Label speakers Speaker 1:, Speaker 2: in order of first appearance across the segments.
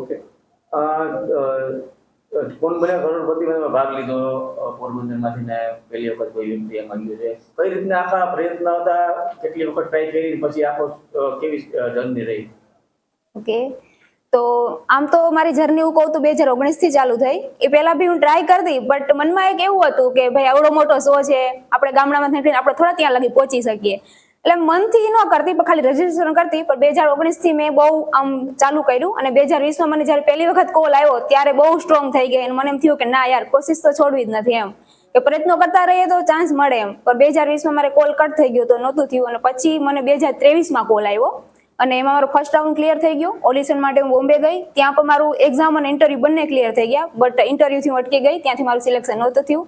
Speaker 1: Okay. કોણ બન્યા કરોડપતિમાં તમે ભાગ લીધો પોરબંદરમાંથી ને પહેલી વખત કોઈ વ્યક્તિ એમાં ગયું છે. કઈ રીતના આખા પ્રયત્ન હતા, કેટલી વખત ટ્રાય કરી, પછી આખો કેવી જર્ની રહી?
Speaker 2: ઓકે. તો આમ તો મારી જર્ની હું કહું તો બે હજાર ઓગણીસથી ચાલુ થઈ. એ પહેલા બી હું ટ્રાય કરતી બટ મનમાં એક એવું હતું કે ભાઈ, આવડો મોટો શો છે, આપણે ગામડામાં નીકળીને આપણે થોડા ત્યાં લગી પહોંચી શકીએ. એટલે મનથી ન કરતી ખાલી રજીસ્ટ્રેશન કરતી. પણ બે હજાર ઓગણીસથી મેં બહુ આમ ચાલુ કર્યું. અને બે હજાર વીસમાં મને જ્યારે પહેલી વખત કોલ આવ્યો, ત્યારે બહુ સ્ટ્રોંગ થઈ ગઈ અને મને એમ થયું કે ના યાર, કોશિશ તો છોડવી જ નથી એમ. કે પ્રયત્નો કરતા રહીએ તો ચાન્સ મળે એમ. પણ બે હજાર વીસમાં મારે કોલ કટ થઈ ગયો તો નહોતું થયું. અને પછી મને બે હજાર ત્રેવીસમાં કોલ આવ્યો. અને એમાં મારું ફર્સ્ટ રાઉન્ડ ક્લિયર થઈ ગયું. ઓડિશન માટે હું બોમ્બે ગઈ. ત્યાં પણ મારું એક્ઝામ અને ઇન્ટરવ્યુ બંને ક્લિયર થઈ ગયા. બટ ઇન્ટરવ્યુથી હું અટકી ગઈ. ત્યાંથી મારું સિલેક્શન નહોતું થયું.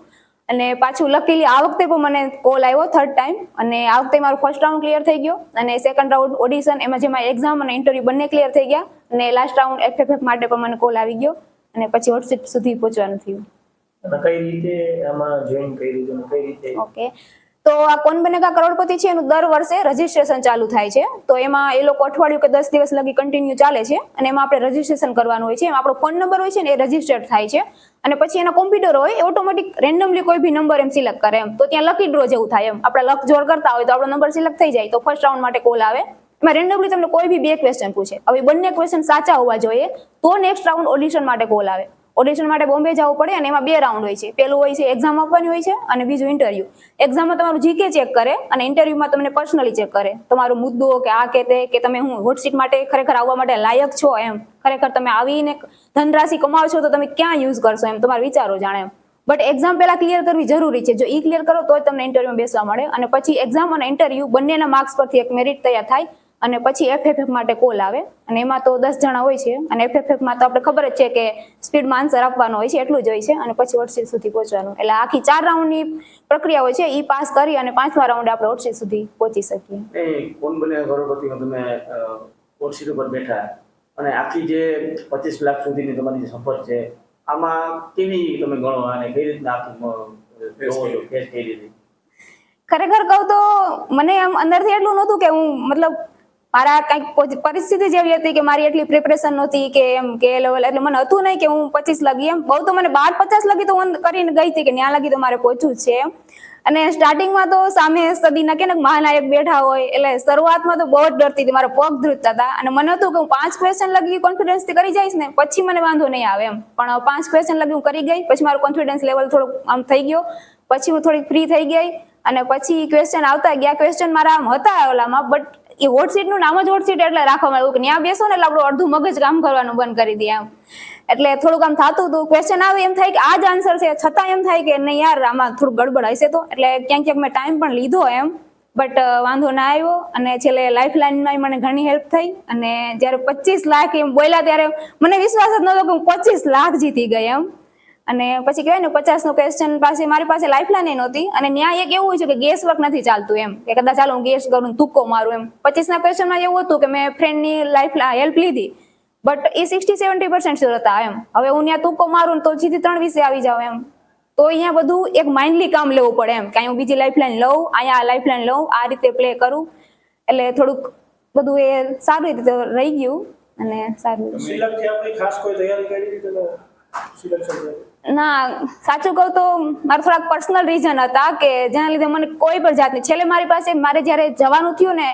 Speaker 2: અને પાછું લકીલી આ વખતે પણ મને કોલ આવ્યો થર્ડ ટાઈમ અને આ વખતે મારું ફર્સ્ટ રાઉન્ડ ક્લિયર થઈ ગયો અને સેકન્ડ રાઉન્ડ ઓડિશન એમાં જેમાં એક્ઝામ અને ઇન્ટરવ્યુ બંને ક્લિયર થઈ ગયા અને લાસ્ટ રાઉન્ડ એફએફએફ માટે પણ મને કોલ આવી ગયો અને પછી હોટસીટ સુધી પહોંચવાનું થયું.
Speaker 3: કઈ રીતે આમાં જોઈન કર્યું કઈ રીતે?
Speaker 2: ઓકે તો આ કોણ બનેગા કરોડપતિ છે એનું દર વર્ષે રજીસ્ટ્રેશન ચાલુ થાય છે. તો એમાં એ લોકો અઠવાડિયું કે દસ દિવસ લગી કન્ટિન્યુ ચાલે છે અને એમાં આપણે રજીસ્ટ્રેશન કરવાનું હોય છે. એમાં આપણો ફોન નંબર હોય છે ને એ રજીસ્ટર્ડ થાય છે. અને પછી એના કોમ્પ્યુટર હોય એ ઓટોમેટિક રેન્ડમલી કોઈ બી નંબર એમ સિલેક્ટ કરે એમ. તો ત્યાં લકી ડ્રો જેવું થાય એમ. આપણે લક જોડ કરતા હોય તો આપણો નંબર સિલેક્ટ થઈ જાય તો ફર્સ્ટ રાઉન્ડ માટે કોલ આવે. એમાં રેન્ડમલી તમને કોઈ બી બે ક્વેશ્ચન પૂછે. હવે બંને ક્વેશ્ચન સાચા હોવા જોઈએ તો નેક્સ્ટ રાઉન્ડ ઓડિશન માટે કોલ આવે. ઓડિશન માટે બોમ્બે જવું પડે અને એમાં બે રાઉન્ડ હોય છે. પેલું હોય છે એક્ઝામ આપવાની હોય છે અને બીજું ઇન્ટરવ્યુ એક્ઝામમાં તમારું જીકે ચેક કરે અને ઇન્ટરવ્યુમાં તમને પર્સનલી ચેક કરે. તમારો મુદ્દો કે આ કે તે, કે તમે હું હોટસીટ માટે ખરેખર આવવા માટે લાયક છો એમ. ખરેખર તમે આવીને ધનરાશિ કમાવો છો તો તમે ક્યાં યુઝ કરશો એમ? તમારા વિચારો જાણે એમ. બટ એક્ઝામ પહેલા ક્લિયર કરવી જરૂરી છે. જો એ ક્લિયર કરો તો તમને ઇન્ટરવ્યુમાં બેસવા મળે. અને પછી એક્ઝામ અને ઇન્ટરવ્યુ બંનેના માર્ક્સ પરથી એક મેરિટ તૈયાર થાય અને પછી એફએફએફ માટે કોલ આવે. અને એમાં તો દસ જણા હોય છે. અને એફએફએફમાં તો આપણે ખબર જ છે કે સ્પીડમાં આન્સર આપવાનો હોય છે એટલું જ હોય છે અને પછી હોટસીટ સુધી પહોંચવાનું. એટલે આખી ચાર રાઉન્ડની પ્રક્રિયા હોય છે એ પાસ કરી અને પાંચમા રાઉન્ડે આપણે હોટસીટ સુધી પહોંચી શકીએ.
Speaker 1: કોણ બન્યા કરોડપતિમાં તમે કોર્ટશીટ ઉપર બેઠા? અને આખી જે પચીસ લાખ સુધીની તમારી જે સફર છે આમાં કેવી તમે ગણો અને કઈ રીતના આખી કેસ
Speaker 2: ખરેખર કહું તો મને આમ અંદરથી એટલું નહોતું કે હું મતલબ મારા કંઈક પરિસ્થિતિ જેવી હતી કે મારી એટલી પ્રિપરેશન નહોતી કે એમ કે લેવલ એટલે મને હતું નહીં કે હું પચીસ લગી એમ. બહુ તો મને બાર પચાસ લગી તો હું કરીને ગઈ હતી કે ત્યાં લગી તો મારે પહોંચવું છે એમ. અને સ્ટાર્ટિંગમાં તો સામે સદીના કે મહાનાયક બેઠા હોય એટલે શરૂઆતમાં તો બહુ જ ડરતી હતી, મારા પગ ધ્રુજતા હતા. અને મને હતું કે હું પાંચ ક્વેશ્ચન લગી કોન્ફિડન્સથી કરી જઈશ ને, પછી મને વાંધો નહીં આવે એમ. પણ પાંચ ક્વેશ્ચન લગી હું કરી ગઈ, પછી મારું કોન્ફિડન્સ લેવલ થોડુંક આમ થઈ ગયો. પછી હું થોડીક ફ્રી થઈ ગઈ અને પછી ક્વેશ્ચન આવતા ગયા. ક્વેશ્ચન મારા આમ હતા ઓલામાં બટ એ હોટ સીટનું નામ જ હોટ સીટ એટલે રાખવામાં આવ્યું કે ત્યાં બેસો ને એટલે આપણું અડધું મગજ કામ કરવાનું બંધ કરી દે એમ. એટલે થોડુંક આમ થતું હતું. ક્વેશ્ચન આવે એમ થાય કે આ જ આન્સર છે. છતાં એમ થાય કે નહીં યાર, આમાં થોડું ગડબડ હશે તો. એટલે ક્યાંક ક્યાંક મેં ટાઈમ પણ લીધો એમ. બટ વાંધો ના આવ્યો. અને છેલ્લે લાઈફ લાઈનમાં મને ઘણી હેલ્પ થઈ. અને જ્યારે પચીસ લાખ એમ બોલ્યા ત્યારે મને વિશ્વાસ જ નહોતો કે હું પચીસ લાખ જીતી ગઈ એમ. અને પછી કહેવાય ને પચાસ નો ક્વેશ્ચન પાસે મારી પાસે લાઈફલાઈન નહોતી અને ન્યાય એક એવું હોય છે કે ગેસ વર્ક નથી ચાલતું એમ, કે કદાચ ચાલો હું ગેસ કરું તુક્કો મારું એમ. પચીસ ના ક્વેશ્ચનમાં એવું હતું કે મેં ફ્રેન્ડની લાઈફ હેલ્પ લીધી બટ એ સિક્સટી સેવન્ટી પર્સન્ટ શ્યોર હતા એમ. હવે હું ત્યાં તુક્કો મારું તો સીધી ત્રણ વિશે આવી જાવ એમ. તો અહીંયા બધું એક માઇન્ડલી કામ લેવું પડે એમ. કે હું બીજી લાઈફલાઈન લઉં, અહીંયા આ લાઈફલાઈન લઉં, આ રીતે પ્લે કરું. એટલે થોડુંક બધું એ સારી રીતે રહી ગયું અને સારું.
Speaker 3: ખાસ કોઈ તૈયારી કરી
Speaker 2: ના, સાચું કહું તો મારા થોડાક પર્સનલ રીઝન હતા કે જેના લીધે મને કોઈ પણ જાતની, છેલ્લે મારી પાસે, મારે જ્યારે જવાનું થયું ને,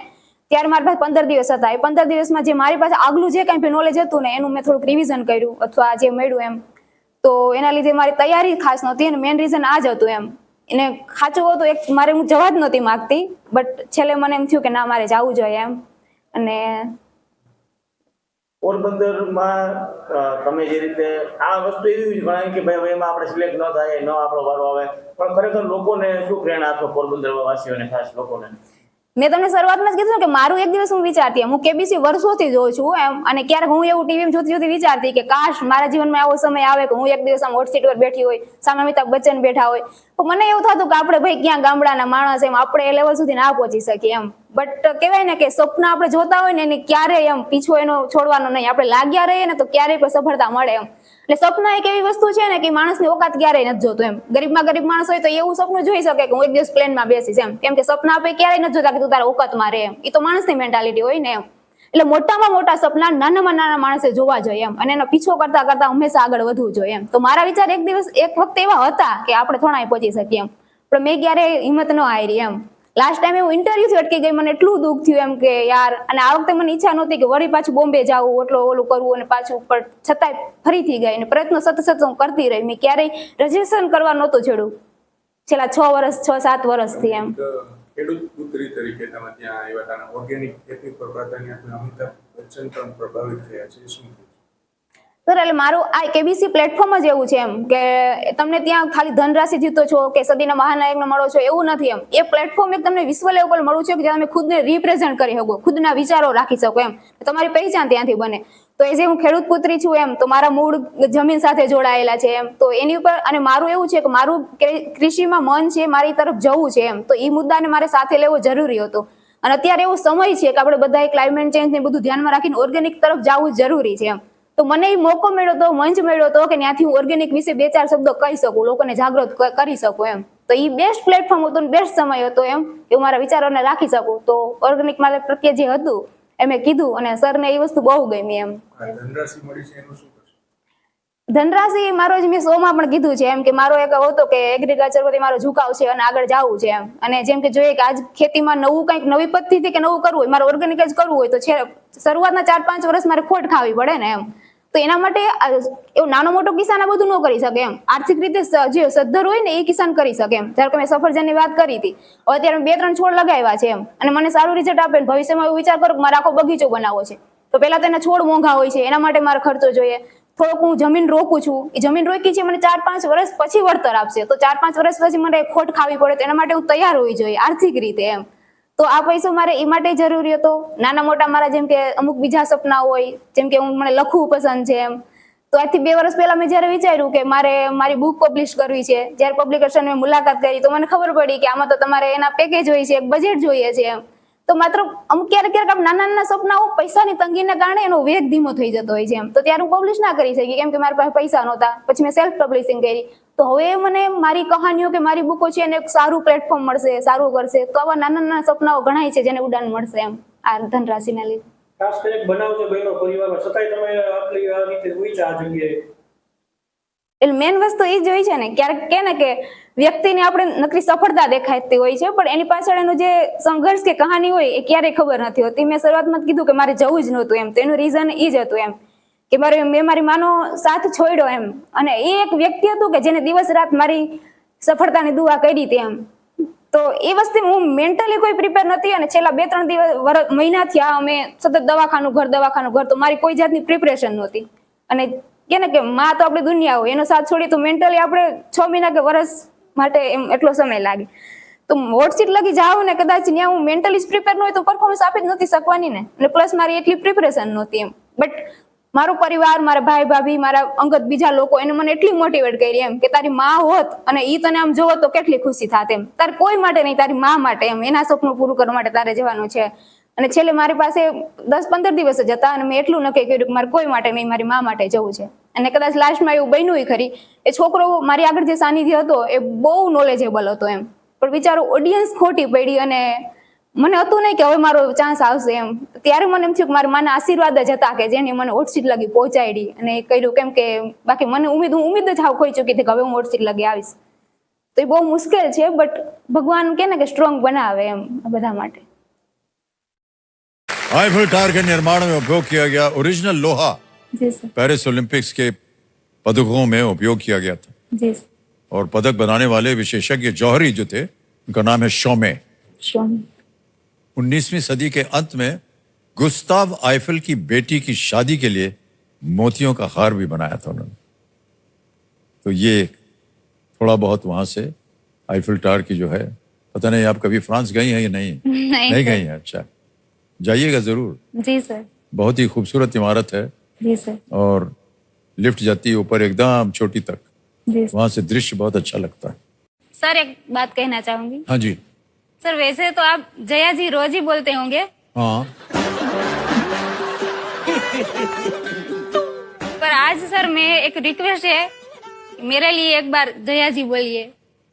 Speaker 2: ત્યારે મારી પાસે પંદર દિવસ હતા. એ પંદર દિવસમાં જે મારી પાસે આગલું જે કંઈ નોલેજ હતું ને, એનું મેં થોડુંક રિવિઝન કર્યું અથવા જે મળ્યું એમ. તો એના લીધે મારી તૈયારી ખાસ નહોતી અને મેઇન રીઝન આ જ હતું એમ. એને સાચું હતું એક મારે હું જવા જ નહોતી માગતી બટ છેલ્લે મને એમ થયું કે ના, મારે જવું જોઈએ એમ. અને
Speaker 1: પોરબંદરમાં તમે જે રીતે આ વસ્તુ એવી ગણાય કે ભાઈ એમાં આપણે સિલેક્ટ ન થાય, ન આપણો વારો આવે. પણ ખરેખર લોકોને શું પ્રેરણા આપો પોરબંદર વાસીઓને ખાસ લોકોને?
Speaker 2: મેં તમને શરૂઆતમાં જ કીધું કે મારું એક દિવસ હું વિચારતી. હું કેબીસી વર્ષોથી જોઉં છું, એમ, અને ક્યારેક હું એવું ટીવી જોતી જોતી વિચારતી કે કાશ મારા જીવનમાં આવો સમય આવે કે હું એક દિવસ આમ હોટ સીટ પર બેઠી હોય, સામે અમિતાભ બચ્ચન બેઠા હોય. તો મને એવું થતું કે આપણે ભાઈ ક્યાં ગામડાના માણસ એમ, આપણે એ લેવલ સુધી ના પહોંચી શકીએ એમ. બટ કહેવાય ને કે સપના આપણે જોતા હોય ને એને ક્યારેય એમ પીછો એનો છોડવાનો નહીં. આપણે લાગ્યા રહીએ ને તો ક્યારેય પણ સફળતા મળે એમ. એટલે સપના એક એવી વસ્તુ છે ને કે માણસની ઓકાત ક્યારેય નથી જોતો એમ. ગરીબમાં ગરીબ માણસ હોય તો એવું સપનું જોઈ શકે કે હું એક દિવસ પ્લેનમાં બેસીશ એમ. કેમ કે સપના આપણે ક્યારેય નથી જોતા કે તું તારા ઓકાતમાં રહે એમ. એ તો માણસની મેન્ટાલિટી હોય ને એમ. એટલે મોટામાં મોટા સપના નાનામાં નાના માણસે જોવા જોઈએ એમ. અને એનો પીછો કરતા કરતા હંમેશા આગળ વધવું જોઈએ એમ. તો મારા વિચાર એક દિવસ, એક વખત એવા હતા કે આપણે થોડા પહોંચી શકીએ એમ. પણ મેં ક્યારેય હિંમત ન હારી એમ. લાસ્ટ ટાઈમ હું ઇન્ટરવ્યુ થી અટકી ગઈ, મને એટલું દુઃખ થયું એમ કે યાર, અને આ વખતે મને ઈચ્છા નહોતી કે વળી પાછું બોમ્બે જાવું એટલો ઓલું કરવું અને પાછું ઉપર છતાંય ફરીથી ગઈ અને પ્રયત્નો સતત સતત હું કરતી રહી. મેં ક્યારેય રજીસ્ટ્રેશન કરવા નહોતું છેડું છેલ્લા છ વર્ષ, છ, સાત વર્ષથી એમ.
Speaker 4: ખેડૂત પુત્રી તરીકે તમે ત્યાં આવ્યા હતા ઓર્ગેનિક ખેતી પર પ્રાધાન્ય અમિતાભ બચ્ચન પણ પ્રભાવિત થયા છે. શું?
Speaker 2: સર, એટલે મારું આ કેબીસી પ્લેટફોર્મ જ એવું છે એમ કે તમને ત્યાં ખાલી ધનરાશિ જીતો છો કે સદીના મહાનાયકને મળો છો એવું નથી એમ. એ પ્લેટફોર્મ એક તમને વિશ્વ લેવલ પર મળવું છે કે જ્યાં તમે ખુદને રિપ્રેઝેન્ટ કરી શકો, ખુદના વિચારો રાખી શકો એમ. તમારી પહેચાન ત્યાંથી બને. તો એ જે હું ખેડૂત પુત્રી છું એમ, તો મારા મૂળ જમીન સાથે જોડાયેલા છે એમ. તો એની ઉપર અને મારું એવું છે કે મારું કૃષિમાં મન છે મારી તરફ જવું છે એમ. તો એ મુદ્દાને મારે સાથે લેવો જરૂરી હતો. અને અત્યારે એવો સમય છે કે આપણે બધાએ ક્લાઇમેટ ચેન્જ ને બધું ધ્યાનમાં રાખીને ઓર્ગેનિક તરફ જવું જરૂરી છે એમ. તો મને એ મોકો મળ્યો તો મંચ મળ્યો તો કે ત્યાંથી હું ઓર્ગેનિક વિશે બે ચાર શબ્દો કહી શકું લોકોને જાગૃત કરી શકું એમ. તો એ બેસ્ટ પ્લેટફોર્મ હતું બેસ્ટ સમય હતો એમ કે હું મારા વિચારોને રાખી શકું. તો ઓર્ગેનિક મારે પ્રત્યે જે હતું એ મેં કીધું અને સરને એ વસ્તુ બહુ ગમી એમ.
Speaker 4: ધનરાશિ
Speaker 2: મારો જ મેં શોમાં પણ કીધું છે એમ કે મારો એક હતો કે એગ્રીકલ્ચર પ્રત્યે મારો ઝુકાવ છે અને આગળ જવું છે એમ. અને જેમ કે જોઈએ કે આજ ખેતીમાં નવું કંઈક નવી પદ્ધતિથી કે નવું કરવું હોય મારે ઓર્ગેનિક જ કરવું હોય તો છે શરૂઆતના ચાર પાંચ વર્ષ મારે ખોટ ખાવી પડે ને એમ. તો એના માટે એવો નાનો મોટો કિસાન આ બધું ન કરી શકે એમ. આર્થિક રીતે જે સદ્ધર હોય ને એ કિસાન કરી શકે એમ. ધારો મેં સફરજનની વાત કરી હતી. અત્યારે બે ત્રણ છોડ લગાવ્યા છે એમ. અને મને સારું રિઝલ્ટ આપે ને ભવિષ્યમાં એવું વિચાર કરું કે મારે આખો બગીચો બનાવવો છે. તો પહેલા તેના છોડ મોંઘા હોય છે. એના માટે મારે ખર્ચો જોઈએ. થોડોક હું જમીન રોકું છું. એ જમીન રોકી છે, મને ચાર પાંચ વર્ષ પછી વળતર આપશે. તો ચાર પાંચ વર્ષ પછી મને ખોટ ખાવી પડે. તો એના માટે હું તૈયાર હોવી જોઈએ આર્થિક રીતે એમ. તો આ પૈસો મારે એ માટે જરૂરી હતો. નાના મોટા મારા જેમ કે અમુક બીજા સપના હોય, જેમ કે હું મને લખવું પસંદ છે એમ. તો આજથી બે વર્ષ પહેલા મેં જ્યારે વિચાર્યું કે મારે મારી બુક પબ્લિશ કરવી છે, જ્યારે પબ્લિકેશન મેં મુલાકાત કરી, તો મને ખબર પડી કે આમાં તો તમારે એના પેકેજ હોય છે બજેટ જોઈએ છે એમ. તો માત્ર અમુક ક્યારેક ક્યારેક નાના નાના સપનાઓ પૈસાની તંગીને કારણે એનો વેગ ધીમો થઈ જતો હોય છે એમ. તો ત્યારે હું પબ્લિશ ના કરી શકી, કેમ કે મારી પાસે પૈસા નહોતા. પછી મેં સેલ્ફ પબ્લિશિંગ કરી. તો હવે મને મારી કહાનીઓ કે મારી બુકો છે એને એક સારું પ્લેટફોર્મ મળશે, સારું કરશે. તો આવા નાના નાના સપનાઓ ઘણાય છે જેને ઉડાન મળશે એમ આ ધનરાશિના લીધે.
Speaker 3: ખાસ કરીને બનાવ છે પરિવારમાં. છતાંય તમે આટલી આ રીતે આ જગ્યાએ.
Speaker 2: એટલે મેન વસ્તુ એ જ હોય છે ને, ક્યારેક કે ને કે વ્યક્તિને આપણે નકરી સફળતા દેખાતી હોય છે, પણ એની પાછળ એનો જે સંઘર્ષ કે કહાની હોય એ ક્યારેય ખબર નથી હોતી. મેં શરૂઆતમાં કીધું કે મારે જવું જ નહોતું એમ, તો એનું રીઝન એ જ હતું એમ. કે મારે, મેં મારી માનો સાથ છોડ્યો એમ. અને એ એક વ્યક્તિ હતું કે જેને દિવસ રાત મારી સફળતાની દુઆ કરી હતી એમ. તો એ વસ્તુ હું મેન્ટલી કોઈ પ્રિપેર નથી અને છેલ્લા બે ત્રણ દિવસ, વર- મહિના થયા અમે સતત દવાખાનું, ઘર દવાખાનું, ઘર તો મારી કોઈ જાતની પ્રિપરેશન નહોતી. અને કે ને કે માં તો આપણી દુનિયા હોય, એનો સાથ છોડી તો મેન્ટલી આપણે છ મહિના કે વર્ષ માટે એમ એટલો સમય લાગે. તો વોટસીટ લગી જાવ ને કદાચ ત્યાં હું મેન્ટલી પ્રિપેર ન હોય તો પરફોર્મન્સ આપી જ નથી શકવાની ને. અને પ્લસ મારી એટલી પ્રિપરેશન નહોતી એમ. બટ મારો પરિવાર, મારા ભાઈ, ભાભી, મારા અંગત બીજા લોકો એને મને એટલી મોટિવેટ કરી એમ કે તારી માં હોત અને એ તને આમ જોવો તો કેટલી ખુશી થાત એમ. તારે કોઈ માટે નહીં, તારી માં માટે એમ. એના સપનું પૂરું કરવા માટે તારે જવાનું છે. અને છેલ્લે મારી પાસે દસ પંદર દિવસ જ હતા અને મેં એટલું નક્કી કર્યું કે મારે કોઈ માટે નહીં, મારી માં માટે જવું છે. અને કદાચ લાસ્ટમાં એવું બન્યું ખરી. એ છોકરો મારી આગળ જે સાનિધ્ય હતો, એ બહુ નોલેજેબલ હતો એમ. પણ વિચારો ઓડિયન્સ ખોટી પડી અને મને હતું નહીં કે હવે મારો ચાન્સ આવશે એમ. ત્યારે મને એમ થયું કે મારા માના આશીર્વાદ જ હતા કે જેની મને ઓટસીટ લગી પહોંચાડી અને કર્યું કેમ કે બાકી મને ઉમેદ, હું ઉમેદ જ આવ ખોઈ ચૂકી હતી કે હવે હું ઓટસીટ લગી આવીશ. તો એ બહુ મુશ્કેલ છે બટ ભગવાન કે ને કે સ્ટ્રોંગ બનાવે એમ બધા માટે.
Speaker 5: આઈફલ ટાર કે નિર્માણ ઉપયોગ કિયા ગયા
Speaker 2: ઓરિજિનલ લોહા
Speaker 5: पेरिस ओलंपिक्स के पदकों में उपयोग किया गया था।
Speaker 2: जी सर।
Speaker 5: और पदक बनाने वाले विशेषज्ञ जौहरी जो थे उनका नाम है शोमे। उन्नीसवीं सदी के अंत में गुस्ताव आइफल की बेटी की शादी के लिए मोतियों का हार भी बनाया था उन्होंने। तो ये थोड़ा बहुत वहाँ से आइफल टावर की जो है पता नहीं आप कभी फ्रांस गई हैं या नहीं? नहीं, नहीं गई हैं? अच्छा। जाइएगा ज़रूर।
Speaker 2: जी सर।
Speaker 5: बहुत ही खूबसूरत इमारत है। और लिफ्ट जाती है ऊपर एकदम छोटी तक। वहाँ से दृश्य बहुत अच्छा लगता है।
Speaker 2: सर एक बात कहना चाहूँगी।
Speaker 5: हाँ जी।
Speaker 2: सर वैसे तो आप जया जी रोज ही बोलते होंगे।
Speaker 5: हाँ।
Speaker 2: पर आज सर मैं एक रिक्वेस्ट है। मेरे लिए एक बार जया जी बोलिए।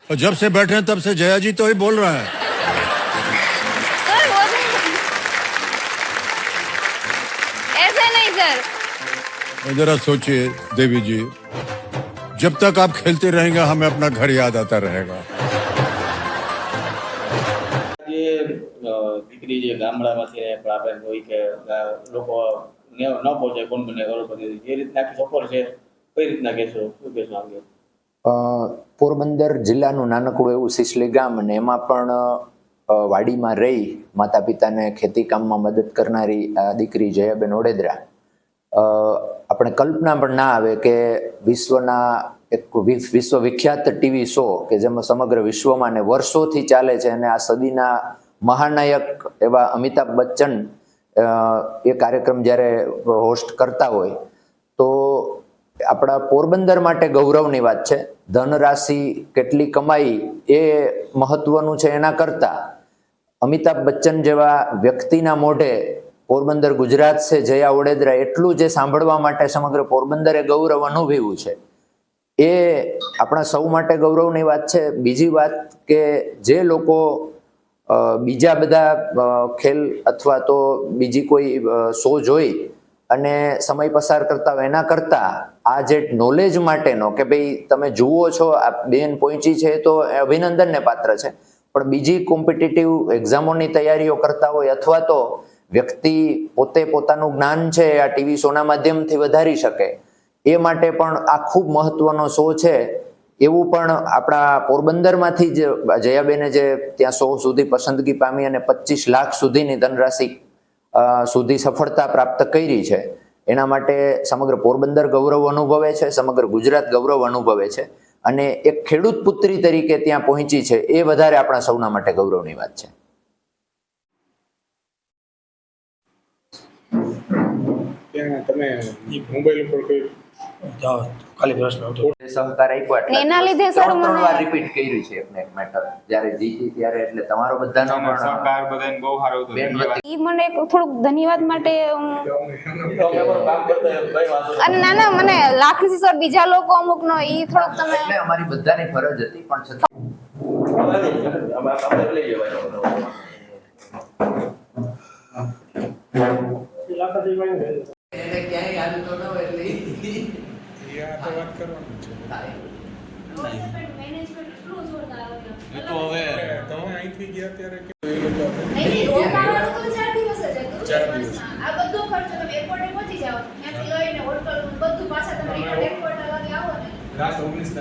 Speaker 5: जब से बैठे हैं तब से जया जी तो ही बोल रहा है। जरा सोचिए देवी जी जब तक आप खेलते रहेंगे हमें अपना घर याद आता रहेगा
Speaker 1: જે અ, દીકરી જે ગામડામાંથી રહે પણ આપણે હોય કે ગા- લોકો ને ન પહોંચે કોણ બને કરોડપતિ જે રીતના આખી સફર છે કઈ રીતના કહેશો શું કહેશો આમ
Speaker 6: અ, પોરબંદર જિલ્લાનું નાનકડું એવું સિસલી ગામ અને એમાં પણ અ, વાડીમાં રહી માતા પિતાને ખેતી કામમાં મદદ કરનારી આ દીકરી જયાબેન ઓડેદરા અ, આપણે કલ્પના પણ ના આવે કે વિશ્વના એક વિશ્વ વિખ્યાત ટીવી શો કે જેમાં સમગ્ર વિશ્વમાં ને વર્ષોથી ચાલે છે અને આ સદીના મહાનાયક એવા અમિતાભ બચ્ચન એ કાર્યક્રમ જ્યારે હોસ્ટ કરતા હોય, તો આપણા પોરબંદર માટે ગૌરવની વાત છે. ધનરાશિ કેટલી કમાઈ એ મહત્વનું છે એના કરતા. અમિતાભ બચ્ચન જેવા વ્યક્તિના મોઢે પોરબંદર ગુજરાત છે જયા ઓડેદરા એટલું જે સાંભળવા માટે સમગ્ર પોરબંદરે ગૌરવ અનુભવ્યું છે. એ આપણા સૌ માટે ગૌરવની વાત છે. બીજી વાત કે જે લોકો બીજા બધા ખેલ અથવા તો બીજી કોઈ શો જોઈ અને સમય પસાર કરતા હોય એના કરતા આ જે નોલેજ માટેનો કે ભાઈ તમે જુઓ છો, આ બેન પહોંચી છે તો અભિનંદનને પાત્ર છે. પણ બીજી કોમ્પિટિટિવ એક્ઝામોની તૈયારીઓ કરતા હોય અથવા તો વ્યક્તિ પોતે પોતાનું જ્ઞાન છે, આ ટીવી શોના માધ્યમથી વધારી શકે. એ માટે પણ આ ખૂબ મહત્વનો શો છે. એવું પણ આપણા પોરબંદરમાંથી જ જયાબેને જે ત્યાં સો સુધી પસંદગી પામી અને પચીસ લાખ સુધીની ધનરાશિ સુધી સફળતા પ્રાપ્ત કરી છે. એના માટે સમગ્ર પોરબંદર ગૌરવ અનુભવે છે, સમગ્ર ગુજરાત ગૌરવ અનુભવે છે અને એક ખેડૂત પુત્રી તરીકે ત્યાં પહોંચી છે. એ વધારે આપણા સૌના માટે ગૌરવની વાત છે.
Speaker 4: ત્યાં તમે મોબાઈલ ઉપર કોઈ
Speaker 3: ખાલી પ્રશ્ન હતો
Speaker 6: સહકાર આપ્યો એટલે
Speaker 2: એના લીધે સર
Speaker 6: ત્રણ વાર રિપીટ કર્યું છે એકને એક મેટર જ્યારે જીતી ત્યારે એટલે તમારો બધાનો પણ
Speaker 7: સહકાર બધાને બહુ સારો હતો.
Speaker 2: ઈ મને થોડુંક ધન્યવાદ માટે. અને ના ના મને લાખી સર બીજા લોકો અમુક નો ઈ થોડુંક તમે
Speaker 6: એટલે અમારી બધાની ફરજ હતી પણ છતાં
Speaker 1: લઈ જવાય
Speaker 3: લાખાજીભાઈ ને
Speaker 6: એને ક્યાંય હાલતો ન હોય એટલે
Speaker 4: એ વાત કરવાની છે.
Speaker 7: એ તો હવે
Speaker 4: તમે અહીંથી ગયા ત્યારે કે એ લોકો ચાર દિવસ.
Speaker 8: આ બધો ખર્ચો તમે એરપોર્ટે પહોંચી જાઓ. ત્યાંથી લઈને હોટલ બધું પાછા તમે એરપોર્ટ લગી આવો ને.
Speaker 7: લાસ્ટ ઓગણીસ